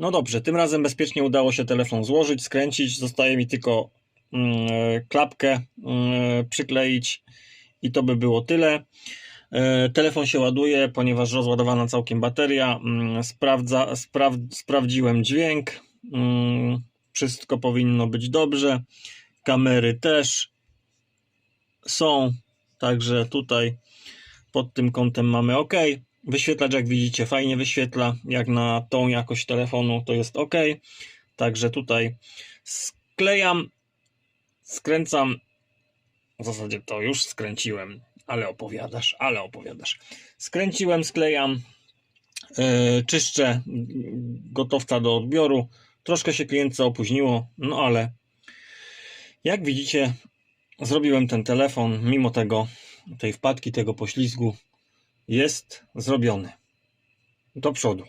No dobrze, tym razem bezpiecznie udało się telefon złożyć, skręcić. Zostaje mi tylko mm, klapkę mm, przykleić i to by było tyle. E, Telefon się ładuje, ponieważ rozładowana całkiem bateria. Mm, Sprawdza, spraw, sprawdziłem dźwięk. Wszystko powinno być dobrze. Kamery też są, także tutaj pod tym kątem mamy ok. Wyświetlacz, jak widzicie, fajnie wyświetla. Jak na tą jakość telefonu, to jest ok. Także tutaj sklejam, skręcam. W zasadzie to już skręciłem, ale opowiadasz, ale opowiadasz. Skręciłem, sklejam, yy, czyszczę gotowca do odbioru. Troszkę się klientce opóźniło, no ale jak widzicie, zrobiłem ten telefon, mimo tego, tej wpadki, tego poślizgu, jest zrobiony. Do przodu.